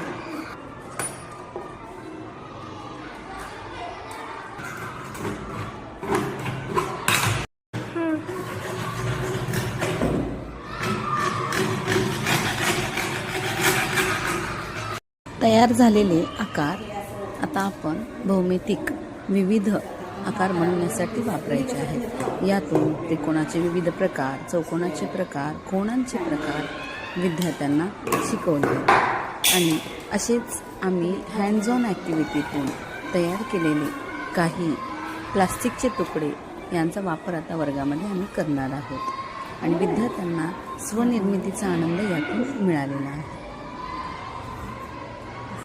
तयार झालेले आकार आता आपण भौमितिक विविध आकार बनवण्यासाठी वापरायचे आहेत. यातून त्रिकोणाचे विविध प्रकार चौकोनाचे प्रकार कोणांचे प्रकार विद्यार्थ्यांना शिकवले. आणि असेच आम्ही हँडझॉन ऑन ॲक्टिव्हिटीतून तयार केलेले काही प्लास्टिकचे तुकडे यांचा वापर आता वर्गामध्ये आम्ही करणार आहोत. आणि विद्यार्थ्यांना स्वनिर्मितीचा आनंद यातून मिळालेला आहे.